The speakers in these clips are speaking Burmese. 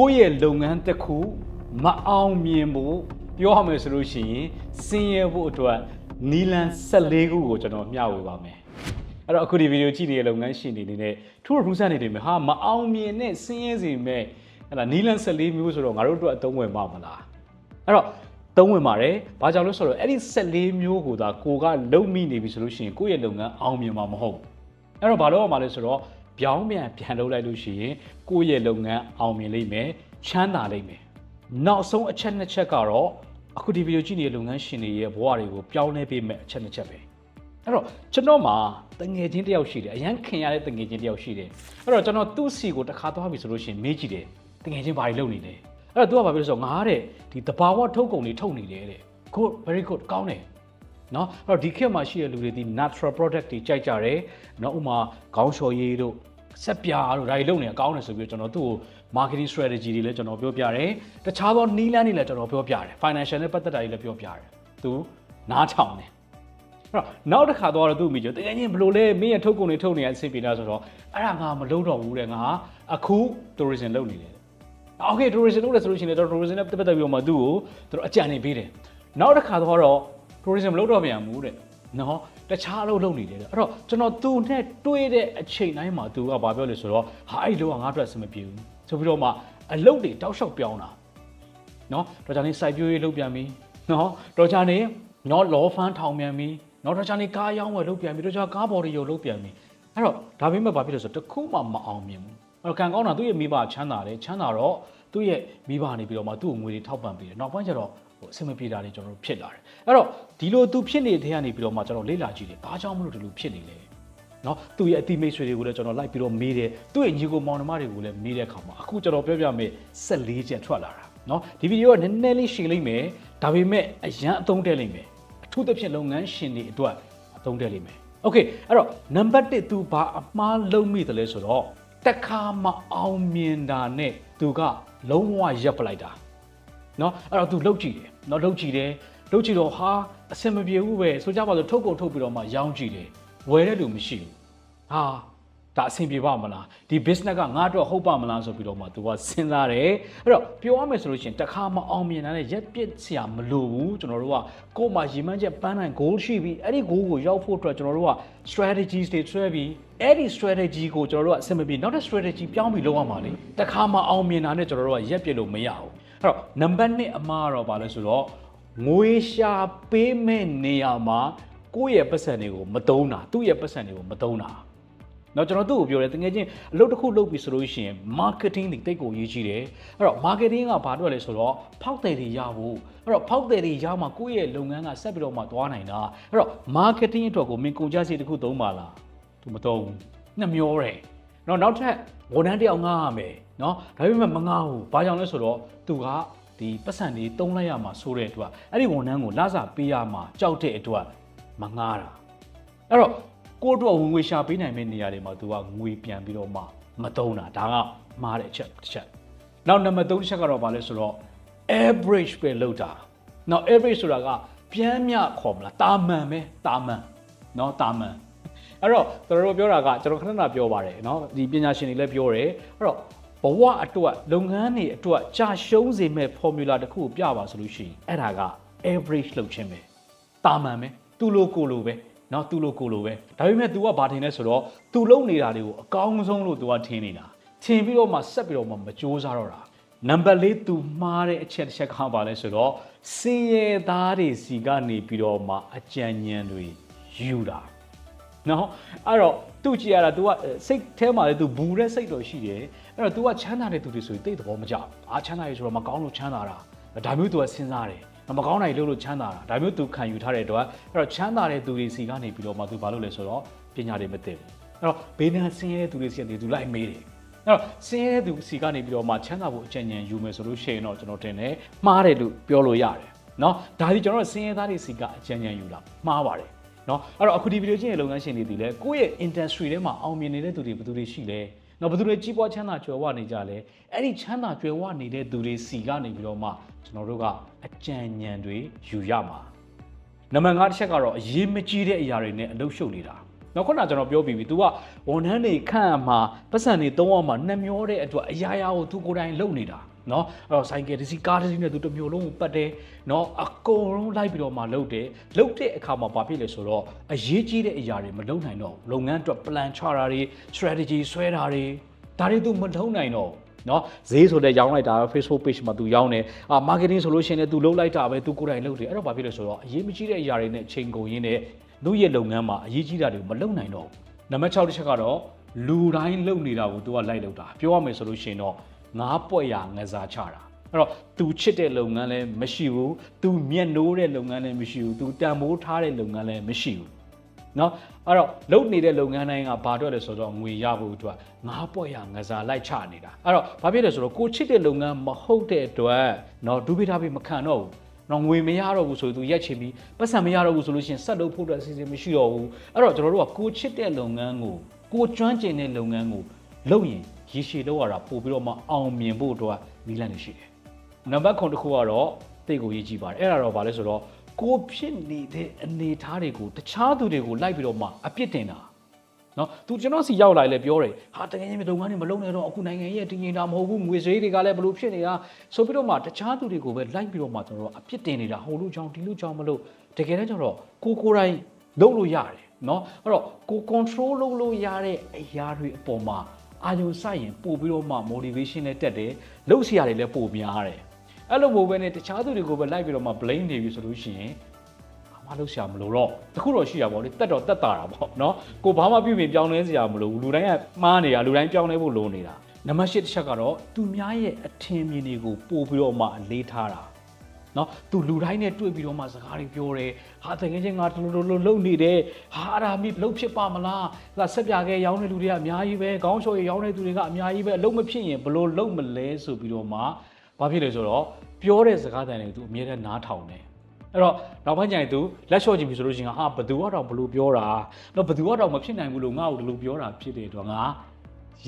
ကိုယ့်ရဲ့လုပ်ငန်းတစ်ခုမအောင်မြင်ဖို့ပြောရမယ်ဆိုလို့ရှိရင်စင်ရဲဖို့အတွက်နီလန်14ခုကိုကျွန်တော်မျှဝေပါမယ်အဲ့တော့အခုဒီဗီဒီယိုကြည့်နေတဲ့လုပ်ငန်းရှင်တွေအနေနဲ့ထူးထူးဆန်းနေတယ်မယ်ဟာမအောင်မြင်တဲ့စင်ရဲစီမဲ့ဟဲ့လားနီလန်14မျိုးဆိုတော့ငါတို့အတွက်အသုံးဝင်ပါမလားအဲ့တော့သုံးဝင်ပါတယ်။ဘာကြောင့်လဲဆိုတော့အဲ့ဒီ14မျိုးကိုသာကိုကလုံမိနေပြီဆိုလို့ရှိရင်ကိုယ့်ရဲ့လုပ်ငန်းအောင်မြင်မှာမဟုတ်ဘူး။အဲ့တော့ဘာလို့ရမှာလဲဆိုတော့ ပြောင်းပြန်ပြန်လုပ်လိုက်လို့ရှိရင်ကိုယ့်ရဲ့လုပ်ငန်းအောင်မြင်လိမ့်မယ်ချမ်းသာလိမ့်မယ်။နောက်ဆုံးအချက်နှစ်ချက်ကတော့အခုဒီဗီဒီယိုကြည့်နေတဲ့လုပ်ငန်းရှင်တွေရဲ့ဘဝတွေကိုပြောင်းလဲပေးမဲ့အချက်နှစ်ချက်ပဲ။အဲ့တော့ကျွန်တော်မှာတငယ်ချင်းတစ်ယောက်ရှိတယ်အရန်ခင်ရတဲ့တငယ်ချင်းတစ်ယောက်ရှိတယ်အဲ့တော့ကျွန်တော်သူ့စီကိုတစ်ခါသွားပြီဆိုလို့ရှိရင်မေးကြည့်တယ်တငယ်ချင်းဘာတွေလုပ်နေလဲအဲ့တော့ तू ကဘာပြောလဲဆိုတော့ငါတဲ့ဒီတဘာဝထုတ်ကုန်တွေထုတ်နေတယ်တဲ့ good very good ကောင်းတယ်နော်အဲ့တော့ဒီခေတ်မှာရှိတဲ့လူတွေဒီ natural product တွေကြိုက်ကြတယ်နော်ဥမာခေါင်းလျှော်ရည်တို့ ဆက်ပြားတို့ဒါတွေလုပ်နေတာကောင်းတယ်ဆိုပြီးတော့ကျွန်တော်သူ့ကို marketing strategy တွေလည်းကျွန်တော်ပြောပြတယ်တခြားသောနီးလန်းတွေလည်းကျွန်တော်ပြောပြတယ် financial နဲ့ပတ်သက်တာတွေလည်းပြောပြတယ်သူနားထောင်တယ်အဲ့တော့နောက်တစ်ခါတော့သူ့မိကျော်တကယ်ချင်းဘလို့လဲမင်းရထုတ်ကုန်တွေထုတ်နေရအဆင်ပြေလားဆိုတော့အဲ့ဒါငါမလုပ်တော့ဘူးတဲ့ငါအခု tourism လုပ်နေတယ်โอเค tourism လုပ်တယ်ဆိုလို့ရှိရင်တော့ tourism နဲ့ပတ်သက်ပြီးတော့မှသူ့ကိုသူတို့အကြံနေပေးတယ်နောက်တစ်ခါတော့ tourism လုပ်တော့ပြန်ဘူးတဲ့နော် တခြားအလုပ်လုပ်နေတယ်တဲ့အဲ့တော့ကျွန်တော်သူနဲ့တွေ့တဲ့အချိန်တိုင်းမှာသူကဘာပြောလဲဆိုတော့ဟာအဲ့လိုကငါ့အတွက်အဆင်မပြေဘူးဆိုပြီးတော့မှအလုပ်တွေတောက်လျှောက်ပြောင်းတာနော်တော့ဂျာနေစိုက်ပျိုးရေးလုပ်ပြန်ပြီနော်တော့ဂျာနေနော်လောဖန်းထောင်ပြန်ပြီနော်တော့ဂျာနေကားရောင်းဝယ်လုပ်ပြန်ပြီတော့ဂျာကားဘော်ဒီရုပ်လုပ်ပြန်ပြီအဲ့တော့ဒါပေမဲ့ဘာဖြစ်လဲဆိုတော့တခုမှမအောင်မြင်ဘူးအဲ့တော့ကံကောင်းတာသူ့ရဲ့မိဘချမ်းသာတယ်ချမ်းသာတော့သူ့ရဲ့မိဘနေပြီးတော့မှသူ့ကိုငွေတွေထောက်ပံ့ပေးတယ်နောက်ပိုင်းကျတော့ ဟိုအဆင်မပြေတာတွေကျွန်တော်တို့ဖြစ်လာတယ်အဲ့တော့ဒီလိုသူဖြစ်နေတဲ့ကနေပြီးတော့မှကျွန်တော်လေ့လာကြည့်တယ်ဘာကြောင့်မလို့ဒီလိုဖြစ်နေလဲနော်သူ့ရဲ့အတိမိတ်ဆွေတွေကိုလည်းကျွန်တော်လိုက်ပြီးတော့မေးတယ်သူ့ရဲ့ညီကိုမောင်နှမတွေကိုလည်းမေးတဲ့အခါမှာအခုကျွန်တော်ပြောပြမယ်14ချက်ထွက်လာတာနော်ဒီဗီဒီယိုကနည်းနည်းလေးရှင်းလိမ့်မယ်ဒါပေမဲ့အရန်အသုံးတဲ့လိမ့်မယ်အထူးသဖြင့်လုပ်ငန်းရှင်တွေအတွက်အသုံးတဲ့လိမ့်မယ်โอเคအဲ့တော့နံပါတ်1သူဘာအမှားလုံးမိတယ်လဲဆိုတော့တစ်ခါမအောင်မြင်တာနဲ့သူကလုံးဝရပ်ပလိုက်တာ เนาะအဲ့တော့ तू လှုပ်ကြည့်တယ် နော်ဒုတ်ချီတယ်ဒုတ်ချီတော့ဟာအဆင်မပြေဘူးပဲဆိုကြပါစို့ထုတ်ကုန်ထုတ်ပြီးတော့မှရောင်းကြည့်တယ်ဝယ်တဲ့လူမရှိဘူးဟာဒါအဆင်ပြေပါမလားဒီ business ကငါအတွက်ဟုတ်ပါမလားဆိုပြီးတော့မှ तू ကစဉ်းစားတယ်အဲ့တော့ပြောရမယ်ဆိုလို့ရှိရင်တခါမအောင်မြင်တဲ့ရက်ပြစ်စရာမလိုဘူးကျွန်တော်တို့ကကိုယ်မှာရည်မှန်းချက်ပန်းနိုင် goal ရှိပြီးအဲ့ဒီ goal ကိုရောက်ဖို့အတွက်ကျွန်တော်တို့က strategies တွေဆွဲပြီးအဲ့ဒီ strategy ကိုကျွန်တော်တို့ကအဆင်မပြေနောက်တဲ့ strategy ပြောင်းပြီးလုပ်ရမှာလေတခါမအောင်မြင်တာနဲ့ကျွန်တော်တို့ကရက်ပြစ်လို့မရဘူး အဲ့တော့နံပါတ်1အမှားတော့ဗာလဲဆိုတော့ငွေရှာပေးမဲ့နေရာမှာကိုယ့်ရဲ့ပတ်စံတွေကိုမတုံးတာသူ့ရဲ့ပတ်စံတွေကိုမတုံးတာเนาะကျွန်တော်သူ့ကိုပြောတယ်တကယ်ချင်းအလုပ်တစ်ခုလုပ်ပြီဆိုလို့ရှိရင် marketing တွေတိတ်ကိုရေးကြည့်တယ်အဲ့တော့ marketing ကဘာလို့လဲဆိုတော့ဖောက်တယ်တွေရဖို့အဲ့တော့ဖောက်တယ်တွေရမှကိုယ့်ရဲ့လုပ်ငန်းကဆက်ပြီးတော့မှသွားနိုင်တာအဲ့တော့ marketing အတွက်ကိုမင်းကုန်ကြစီတစ်ခုသုံးပါလားသူမသုံးဘူးနှစ်မျောတယ် နော်နောက်ထပ်ဝန်ထမ်းတစ်ယောက်ငှားရမယ် နော်ဒါပေမဲ့မငှားဘူးဘာကြောင့်လဲဆိုတော့သူကဒီပတ်စံတွေတုံးလိုက်ရမှာဆိုတဲ့အတွက်အဲ့ဒီဝန်ထမ်းကိုလစာပေးရမှာကြောက်တဲ့အတွက်မငှားတာအဲ့တော့ကိုယ့်အတွက်ဝင်ငွေရှာပေးနိုင်မယ့်နေရာတွေမှာသူကငွေပြန်ပြီးတော့မှမတုံးတာဒါကမှားတဲ့အချက်တစ်ချက်နောက်နံပါတ်3တစ်ချက်ကတော့ဘာလဲဆိုတော့ average ပဲလောက်တာနောက် average ဆိုတာကပြန်မြခေါ်မလားတာမန်ပဲတာမန်နော်တာမန် အဲ့တော့ကျွန်တော်တို့ပြောတာကကျွန်တော်ခဏခဏပြောပါတယ်เนาะဒီပညာရှင်တွေလည်းပြောတယ်အဲ့တော့ ဘဝအတွက်လုပ်ငန်းတွေအတွက်ကြာရှုံးစေမဲ့ formula တစ်ခုကိုပြပါဆိုလို့ရှိရင်အဲ့ဒါက average လုပ်ခြင်းပဲတာမန်ပဲသူ့လိုကိုလိုပဲเนาะသူ့လိုကိုလိုပဲဒါပေမဲ့ तू ကဘာထင်လဲဆိုတော့ तू လုပ်နေတာတွေကိုအကောင်းဆုံးလို့ तू ကထင်နေတာထင်ပြီးတော့မှဆက်ပြီးတော့မှမကြိုးစားတော့တာနံပါတ်၄ तू မှားတဲ့အချက်တစ်ချက်ကပါလဲဆိုတော့စင်ရသားတွေစီကနေပြီးတော့မှအကြံဉာဏ်တွေယူတာ နော်အဲ့တော့သူ့ကြည့်ရတာ तू ကစိတ်ထဲမှာလည်း तू ဘူးတဲ့စိတ်တော့ရှိတယ် အဲ့တော့ तू ကချမ်းသာတဲ့သူတွေဆိုရင်တိတ်သဘောမကျဘူးအာချမ်းသာရေဆိုတော့မကောင်းလို့ချမ်းသာတာဒါမျိုး तू ကစဉ်းစားတယ်မကောင်းနိုင်လို့လို့ချမ်းသာတာဒါမျိုး तू ခံယူထားတဲ့အတွက်အဲ့တော့ချမ်းသာတဲ့သူတွေစီကနေပြီးတော့မှ तू ဘာလုပ်လဲဆိုတော့ပညာတွေမသိဘူးအဲ့တော့ဘေးနာဆင်းရဲတဲ့သူတွေစီကနေ तू လိုက်မေးတယ်အဲ့တော့ဆင်းရဲတဲ့သူစီကနေပြီးတော့မှချမ်းသာဖို့အကြံဉာဏ်ယူမယ်ဆိုလို့ရှိရင်တော့ကျွန်တော်တင်တယ်မှားတယ်လို့ပြောလို့ရတယ်နော်ဒါဒီကျွန်တော်ဆင်းရဲသားတွေစီကအကြံဉာဏ်ယူလာမှားပါတယ်နော်အဲ့တော့အခုဒီဗီဒီယိုချင်းရဲ့လုပ်ငန်းရှင်တွေဒီလဲကိုယ့်ရဲ့ industry ထဲမှာအောင်မြင်နေတဲ့သူတွေဘယ်သူတွေရှိလဲ နော်ဘသူတွေကြီးပွားချမ်းသာကြွယ်ဝနေကြလဲအဲ့ဒီချမ်းသာကြွယ်ဝနေတဲ့သူတွေစီကနေပြီးတော့မှကျွန်တော်တို့ကအကြံဉာဏ်တွေယူရမှာနံပါတ်5တစ်ချက်ကတော့အရေးမကြီးတဲ့အရာတွေနဲ့အလုပ်ရှုပ်နေတာောက်ခုနကျွန်တော်ပြောပြီးပြီ तू ကဝန်ထမ်းတွေခန့်အမှာပတ်စံတွေသုံးအောင်မှာနှမျောတဲ့အတွက်အရာရာကို तू ကိုယ်တိုင်လုပ်နေတာ နော်အဲ့တော့ဆိုင်ကယ်တစ်စီးကားတစ်စီးနဲ့ तू တစ်မျိုးလုံးကိုပတ်တယ်နော်အကုန်လုံးလိုက်ပြီးတော့မှလုပ်တယ်လုပ်တဲ့အခါမှာဘာဖြစ်လဲဆိုတော့အရေးကြီးတဲ့အရာတွေမလုပ်နိုင်တော့ဘူးလုပ်ငန်းအတွက် plan ချတာတွေ strategy ဆွဲတာတွေဒါတွေ तू မလုပ်နိုင်တော့ဘူးနော်ဈေးဆိုလည်းရောင်းလိုက်တာ Facebook page မှာ तू ရောင်းတယ်အာ marketing ဆိုလို့ရှိရင်လည်း तू လုပ်လိုက်တာပဲ तू ကိုယ်တိုင်လုပ်တယ်အဲ့တော့ဘာဖြစ်လဲဆိုတော့အရေးမကြီးတဲ့အရာတွေနဲ့ချိန်ကုန်ရင်းနဲ့သူ့ရဲ့လုပ်ငန်းမှာအရေးကြီးတာတွေကိုမလုပ်နိုင်တော့ဘူးနံပါတ်6တစ်ချက်ကတော့လူတိုင်းလုပ်နေတာကို तू ကလိုက်လုပ်တာပြောရမယ်ဆိုလို့ရှိရင်တော့ ငါးပွက်ရငစားချတာအဲ့တော့ तू ချစ်တဲ့လုပ်ငန်းလည်းမရှိဘူး तू မျက်နှိုးတဲ့လုပ်ငန်းလည်းမရှိဘူး तू တန်ဖိုးထားတဲ့လုပ်ငန်းလည်းမရှိဘူး เนาะအဲ့တော့လုပ်နေတဲ့လုပ်ငန်းတိုင်းကဘာအတွက်လဲဆိုတော့ငွေရဖို့အတွက်ငါးပွက်ရငစားလိုက်ချနေတာအဲ့တော့ဘာဖြစ်လဲဆိုတော့ကိုချစ်တဲ့လုပ်ငန်းမဟုတ်တဲ့အတွက်เนาะဒုပိထားပြီးမခံတော့ဘူးတော့ငွေမရတော့ဘူးဆိုရင်သူရက်ချင်ပြီးပတ်စံမရတော့ဘူးဆိုလို့ရှိရင်ဆက်လုပ်ဖို့အတွက်အစီအစဉ်မရှိတော့ဘူးအဲ့တော့ကျွန်တော်တို့ကကိုချစ်တဲ့လုပ်ငန်းကိုကိုကျွမ်းကျင်တဲ့လုပ်ငန်းကိုလုပ်ရင် ရည်ရှည်လောက်ရတာပို့ပြီးတော့မှအောင်မြင်ဖို့အတွက်နည်းလမ်းတွေရှိတယ်နံပါတ်9တစ်ခုကတော့တိတ်ကိုရေးကြည့်ပါတယ်အဲ့ဒါတော့ဗာလဲဆိုတော့ကိုဖြစ်နေတဲ့အနေအထားတွေကိုတခြားသူတွေကိုလိုက်ပြီးတော့မှအပြစ်တင်တာနော်သူကျွန်တော်စီရောက်လာလဲပြောတယ်ဟာတကယ်ကြီးလုပ်ငန်းတွေမလုပ်နဲ့တော့အခုနိုင်ငံရဲ့တည်ငြိမ်တာမဟုတ်ဘူးငွေဈေးတွေကလည်းဘလို့ဖြစ်နေတာဆိုပြီးတော့မှတခြားသူတွေကိုပဲလိုက်ပြီးတော့မှကျွန်တော်တို့အပြစ်တင်နေတာဟိုလူချောင်းဒီလူချောင်းမလို့တကယ်တော့ကျတော့ကိုကိုယ်တိုင်လုပ်လို့ရတယ်နော်အဲ့တော့ကို control လုပ်လို့ရတဲ့အရာတွေအပေါ်မှာ အာရုံစိုက်ရင်ပို့ပြီးတော့မှ motivation နဲ့တက်တယ်လုပ်စရာတွေလည်းပိုများတယ်အဲ့လိုမျိုးပဲနဲ့တခြားသူတွေကိုပဲလိုက်ပြီးတော့မှ blame နေပြီဆိုလို့ရှိရင်ဘာမှလုပ်ရှာမလို့တော့တခုတော့ရှိရပါဘောလေတက်တော့တက်တာတာပေါ့နော်ကိုဘာမှပြုပြင်ပြောင်းလဲစရာမလိုဘူးလူတိုင်းကမှားနေတာလူတိုင်းပြောင်းလဲဖို့လိုနေတာနံပါတ်၈တစ်ချက်ကတော့သူများရဲ့အထင်မြင်တွေကိုပို့ပြီးတော့မှအလေးထားတာ နော်သူလူတိုင်းနဲ့တွေ့ပြီးတော့မှစကားတွေပြောတယ်ဟာတကယ်ချင်းငါတို့လိုလိုလုံနေတယ်ဟာအရာမိလုံဖြစ်ပါမလားဒါဆက်ပြခဲ့ရောင်းတဲ့လူတွေကအများကြီးပဲခေါင်းလျှော်ရရောင်းတဲ့သူတွေကအများကြီးပဲအလုံးမဖြစ်ရင်ဘလို့လုံမလဲဆိုပြီးတော့မှဘာဖြစ်လဲဆိုတော့ပြောတဲ့စကားတန်တွေကိုသူအမြဲတမ်းနားထောင်တယ်အဲ့တော့နောက်ပိုင်းကျရင်သူလက်လျှော့ကြည့်ပြီဆိုလို့ရှိရင်ဟာဘသူကတော့ဘလို့ပြောတာတော့ဘသူကတော့မဖြစ်နိုင်ဘူးလို့ငါ့ကိုဒီလိုပြောတာဖြစ်တဲ့အတွက်ငါ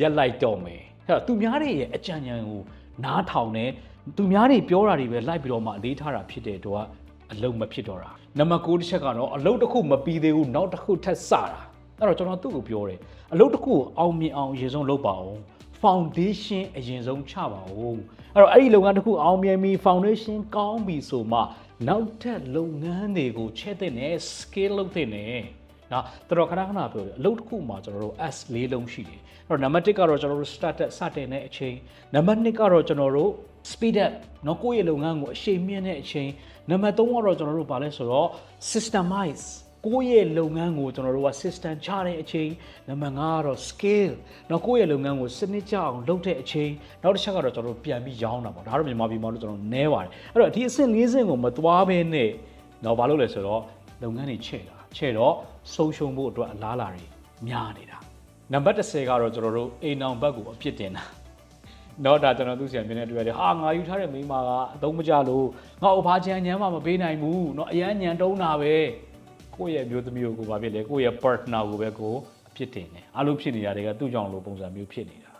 ရက်လိုက်တော့မယ်အဲ့တော့သူများတွေရဲ့အကြံဉာဏ်ကိုနားထောင်တယ် သူများတွေပြောတာတွေပဲလိုက်ပြီးတော့မှအလေးထားတာဖြစ်တဲ့အတွက်အလုံးမဖြစ်တော့တာနံပါတ်9တစ်ချက်ကတော့အလုံးတစ်ခုမပြီးသေးဘူးနောက်တစ်ခုထပ်စတာအဲ့တော့ကျွန်တော်သူ့ကိုပြောတယ်အလုံးတစ်ခုကိုအောင်မြင်အောင်အရင်ဆုံးလုပ်ပါအောင် foundation အရင်ဆုံးချပါဦးအဲ့တော့အဲ့ဒီလုပ်ငန်းတစ်ခုအောင်မြင်ပြီး foundation ကောင်းပြီဆိုမှနောက်ထပ်လုပ်ငန်းတွေကိုချဲ့တဲ့နဲ့ scale လုပ်တဲ့နဲ့ နော်တော်တော်ခဏခဏပြောတယ်အလုပ်တစ်ခုမှာကျွန်တော်တို့ S လေးလုံးရှိတယ်အဲ့တော့နံပါတ်1ကတော့ကျွန်တော်တို့ start စတင်တဲ့အချိန်နံပါတ်2ကတော့ကျွန်တော်တို့ speed up နော်ကိုယ့်ရဲ့လုပ်ငန်းကိုအရှိန်မြင့်တဲ့အချိန်နံပါတ်3ကတော့ကျွန်တော်တို့ဗာလဲဆိုတော့ systemize ကိုယ့်ရဲ့လုပ်ငန်းကိုကျွန်တော်တို့က system ချတဲ့အချိန်နံပါတ်5ကတော့ scale နော်ကိုယ့်ရဲ့လုပ်ငန်းကိုစနစ်ကျအောင်လုပ်တဲ့အချိန်နောက်တစ်ချက်ကတော့ကျွန်တော်တို့ပြန်ပြီးရောင်းတာပေါ့ဒါတော့မြန်မာပြည်မှာလို့ကျွန်တော်နဲပါတယ်အဲ့တော့ဒီအဆင့်၄ဆင့်ကိုမသွားဘဲနဲ့တော့ဘာလို့လဲဆိုတော့လုပ်ငန်းတွေချဲ့တာချဲ့တော့ ဆုံးရှုံးဖို့အတွက်အလားအလာတွေများနေတာနံပါတ်10ကတော့ကျွန်တော်တို့အိမ်အောင်ဘက်ကိုအပြစ်တင်တာ တော့ဒါကျွန်တော်သူ့ဆရာမြင်တဲ့တွေ့ရတယ်ဟာငါယူထားတဲ့မိန်းမကအသုံးမကျလို့ငါ့အဖာချမ်းညမ်းမှမပေးနိုင်ဘူးเนาะအရန်ညံတုံးတာပဲကိုယ့်ရဲ့မျိုးသမီးကိုကိုဘာဖြစ်လဲကိုယ့်ရဲ့ partner ကိုပဲကိုအဖြစ်တင်တယ်အလိုဖြစ်နေတာတွေကသူ့ကြောင့်လိုပုံစံမျိုးဖြစ်နေတာ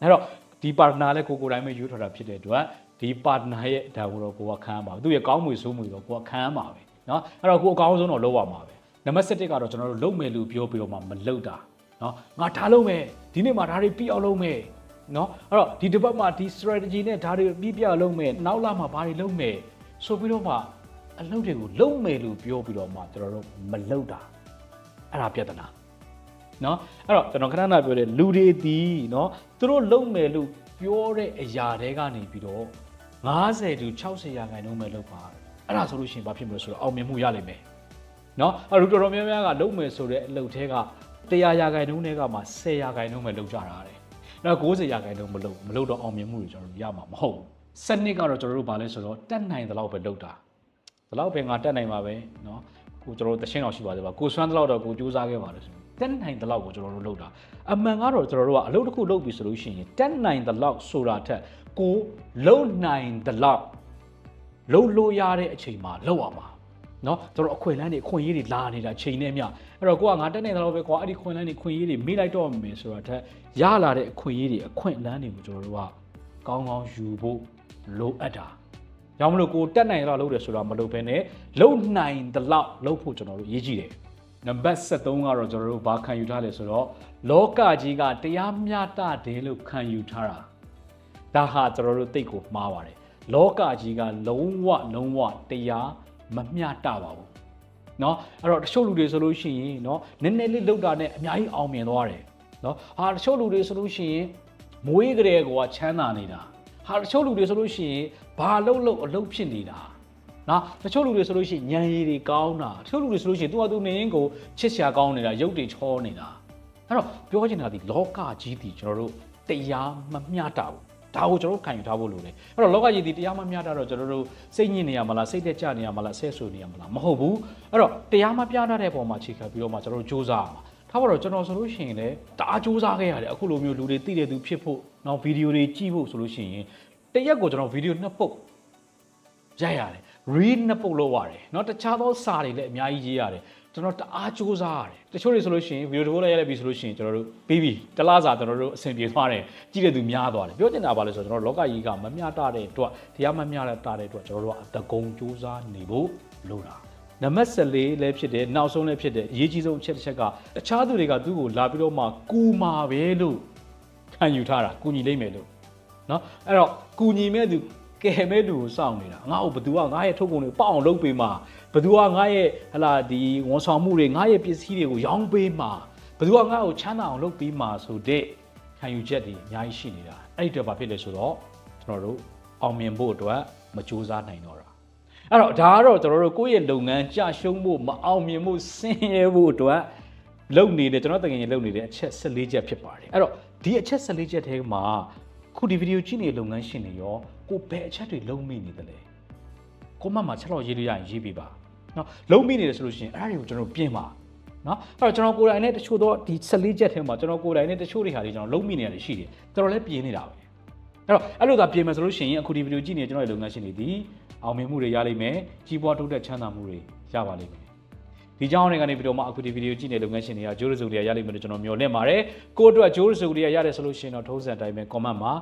အဲ့တော့ဒီ partner လည်းကိုကိုယ်တိုင်းပဲယူထားတာဖြစ်တဲ့အတွက်ဒီ partner ရဲ့ဒါကိုတော့ကိုကခံရမှာပဲသူ့ရဲ့ကောင်းမွေဆိုးမွေတော့ကိုကခံရမှာပဲเนาะအဲ့တော့ကိုအကောင်းဆုံးတော့လုပ်ရမှာပဲ နံပါတ်7ကတော့ကျွန်တော်တို့လုပ်မယ်လို့ပြောပြီးတော့မှမလုပ်တာเนาะငါထားလုပ်မယ်ဒီနေ့မှဒါတွေပြီးအောင်လုပ်မယ် နော်အဲ့တော့ဒီတစ်ပတ်မှာဒီ strategy နဲ့ဒါတွေပြပြလုံးမယ်နောက်လာမှာဘာတွေလုံးမယ်ဆိုပြီးတော့မှအလုပ်တွေကိုလုံးမယ်လို့ပြောပြီးတော့မှကျွန်တော်တို့မလုပ်တာအဲ့ဒါပြဿနာနော်အဲ့တော့ကျွန်တော်ခဏခဏပြောတယ်လူတွေဒီနော်သူတို့လုံးမယ်လို့ပြောတဲ့အရာတွေကနေပြီးတော့90တူ60ရာခိုင်နှုန်းပဲလုပ်ပါအဲ့ဒါဆိုလို့ရှိရင်ဘာဖြစ်မလဲဆိုတော့အောင်မြင်မှုရလိမ့်မယ် နော်အဲ့တော့တော်တော်များများကလုံးမယ်ဆိုတဲ့အလုပ်ထဲက100ရာခိုင်နှုန်းတွေကမှ10ရာခိုင်နှုန်းပဲလုပ်ကြတာတဲ့ တော့90ရာခိုင်နှုန်းမလုပ်မလုပ်တော့အောင်မြင်မှုတွေကျွန်တော်တို့ရမှာမဟုတ်ဘူးစနစ်ကတော့ကျွန်တော်တို့ဗာလဲဆိုတော့တက်နိုင်တဲ့လောက်ပဲလုပ်တာဒီလောက်ပဲငါတက်နိုင်ပါပဲเนาะကိုကျွန်တော်တို့တရှင်းအောင်ရှိပါသေးပါကိုစွမ်းတဲ့လောက်တော့ကိုစူးစမ်းခဲ့ပါလို့ဆိုတက်နိုင်တဲ့လောက်ကိုကျွန်တော်တို့လုပ်တာအမှန်ကတော့ကျွန်တော်တို့ကအလုပ်တစ်ခုလုပ်ပြီဆိုလို့ရှိရင်တက်နိုင်တဲ့လောက်ဆိုတာထက်ကိုလုံနိုင်တဲ့လောက်လုံလို့ရတဲ့အချိန်မှာလုပ်ရမှာเ နော်ကျွန်တော်အခွင့်အလမ်းတွေအခွင့်အရေးတွေလာနေတာချိန်နဲ့မျှအဲ့တော့ကိုကငါတက်နေတာတော့ပဲကွာအဲ့ဒီခွင့်အလမ်းတွေခွင့်အရေးတွေမိလိုက်တော့မယ်ဆိုတာထက်ရလာတဲ့အခွင့်အရေးတွေအခွင့်အလမ်းတွေကိုကျွန်တော်တို့ကကောင်းကောင်းယူဖို့လိုအပ်တာကြောင့်မလို့ကိုတက်နိုင်တော့လုပ်တယ်ဆိုတာမလုပ်ဘဲနဲ့လုံနိုင်တလောက်လုပ်ဖို့ကျွန်တော်တို့ရည်ကြည်တယ်နံပါတ်73ကတော့ကျွန်တော်တို့ဘာခံယူထားလဲဆိုတော့လောကကြီးကတရားမျှတတယ်လို့ခံယူထားတာဒါဟာကျွန်တော်တို့သိကိုမှားပါတယ်လောကကြီးကလုံးဝလုံးဝတရား မမျှတပါဘူးเนาะအဲ့တော့တချို့လူတွေဆိုလို့ရှိရင်เนาะနည်းနည်းလေးလောက်တာနဲ့အများကြီးအောင်မြင်သွားတယ်เนาะဟာတချို့လူတွေဆိုလို့ရှိရင်မွေးကြတဲ့ကောချမ်းသာနေတာဟာတချို့လူတွေဆိုလို့ရှိရင်ဘာလုံးလုံးအလုပ်ဖြစ်နေတာ နော်တချို့လူတွေဆိုလို့ရှိရင်ညံရည်တွေကောင်းတာတချို့လူတွေဆိုလို့ရှိရင်သူကသူနေရင်ကိုချစ်ရှာကောင်းနေတာရုပ်တွေချောနေတာအဲ့တော့ပြောချင်တာဒီလောကကြီးဒီကျွန်တော်တို့တရားမမျှတာဘူး ဒါကိုကျွန်တော်တို့ခံယူထားဖို့လိုတယ်အဲ့တော့လောကကြီးဒီတရားမမျှတာတော့ကျွန်တော်တို့စိတ်ညစ်နေရမလားစိတ်သက်ကြနေရမလားဆဲဆူနေရမလားမဟုတ်ဘူးအဲ့တော့တရားမပြတတ်တဲ့ပုံမှာခြေခံပြီးတော့မှကျွန်တော်တို့စူးစမ်းအောင်ထားပါတော့ကျွန်တော်ဆိုလို့ရှိရင်လည်းတအားစူးစမ်းခဲ့ရတယ်အခုလိုမျိုးလူတွေသိတဲ့သူဖြစ်ဖို့နောက်ဗီဒီယိုတွေကြည့်ဖို့ဆိုလို့ရှိရင်တရက်ကိုကျွန်တော်ဗီဒီယိုနှစ်ပုတ် ရိုက်ရတယ် read နှစ်ပုတ်လုပ်ရတယ်เนาะတခြားသောစာတွေလည်းအများကြီးရေးရတယ် ကျွန်တော်တအားစူးစမ်းရတယ်တချို့တွေဆိုလို့ရှိရင်ဗီဒီယိုတစ်ပုတ်လိုက်ရပြီဆိုလို့ရှိရင်ကျွန်တော်တို့ပြီးပြီတလားစာကျွန်တော်တို့အဆင်ပြေသွားတယ်ကြည့်တဲ့သူများသွားတယ်ပြောချင်တာပါလဲဆိုတော့ကျွန်တော်လောကကြီးကမမျှတတဲ့အတွက်တရားမမျှတတဲ့အတွက်ကျွန်တော်တို့ကအတကုံစူးစမ်းနေဖို့လိုတာနံပါတ်14လည်းဖြစ်တယ်နောက်ဆုံးလည်းဖြစ်တယ်အရေးကြီးဆုံးအချက်တစ်ချက်ကတခြားသူတွေကသူ့ကိုလာပြီးတော့မှကူမာပဲလို့ခံယူထားတာကူညီလိမ့်မယ်လို့ เนาะအဲ့တော့ကူညီမဲ့သူကယ်မဲ့သူကိုစောင့်နေတာငါ့ကိုဘသူကငါ့ရဲ့ထုတ်ကုန်တွေပေါအောင်လုပ်ပေးမှာ ဘသူကငါ့ရဲ့ဟလာဒီဝန်ဆောင်မှုတွေငါ့ရဲ့ပစ္စည်းတွေကိုရောင်းပေးမှာဘသူကငါ့ကိုချမ်းသာအောင်လုပ်ပေးမှာဆိုတဲ့ခံယူချက်တွေအများကြီးရှိနေတာအဲ့ဒီတော့ဘာဖြစ်လဲဆိုတော့ကျွန်တော်တို့အောင်မြင်ဖို့အတွက်မကြိုးစားနိုင်တော့တာအဲ့တော့ဒါကတော့ကျွန်တော်တို့ကိုယ့်ရဲ့လုပ်ငန်းကြာရှုံးဖို့မအောင်မြင်ဖို့ဆင်းရဲဖို့အတွက်လုံနေတယ်ကျွန်တော်တကယ်ရင်လုံနေတဲ့အချက်14ချက်ဖြစ်ပါတယ်အဲ့တော့ဒီအချက်14ချက်ထဲမှာခုဒီဗီဒီယိုကြည့်နေတဲ့လုပ်ငန်းရှင်တွေရောကိုဘယ်အချက်တွေလုံမိနေသလဲကိုမမချက်တော့ရေးလို့ရရင်ရေးပေးပါ နော်လုံးမိနေတယ်ဆိုလို့ရှိရင်အဲ့ဒါတွေကိုကျွန်တော်ပြင်ပါနော်အဲ့တော့ကျွန်တော်ကိုယ်တိုင်နဲ့တချို့တော့ဒီ14ချက်ထဲမှာကျွန်တော်ကိုယ်တိုင်နဲ့တချို့တွေဟာတွေကျွန်တော်လုံးမိနေရတယ်ရှိတယ်ကျွန်တော်လည်းပြင်နေတာပဲအဲ့တော့အဲ့လိုသာပြင်မယ်ဆိုလို့ရှိရင်အခုဒီဗီဒီယိုကြည့်နေကျွန်တော်ရဲ့လုပ်ငန်းရှင်တွေဒီအောင်မြင်မှုတွေရလိမ့်မယ်ကြီးပွားတိုးတက်ချမ်းသာမှုတွေရပါလိမ့်မယ်ဒီကြောင်းတွေကနေဗီဒီယိုမှာအခုဒီဗီဒီယိုကြည့်နေလုပ်ငန်းရှင်တွေကဂျိုးရစုတွေရလိမ့်မယ်လို့ကျွန်တော်မျှော်လင့်ပါတယ်ကိုအတွက်ဂျိုးရစုတွေရတယ်ဆိုလို့ရှိရင်တော့ထုံးစံတိုင်းပဲ comment မှာ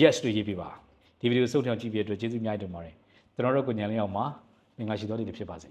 yes တွေရေးပေးပါဒီဗီဒီယိုစုံထောင်ကြည့်ပြတဲ့အတွက်ကျေးဇူးအများကြီးတင်ပါတယ်ကျွန်တော်တို့ကိုညံလင်းအောင်မှာငင်္ဂါရှိတော်တွေဖြစ်ပါစေ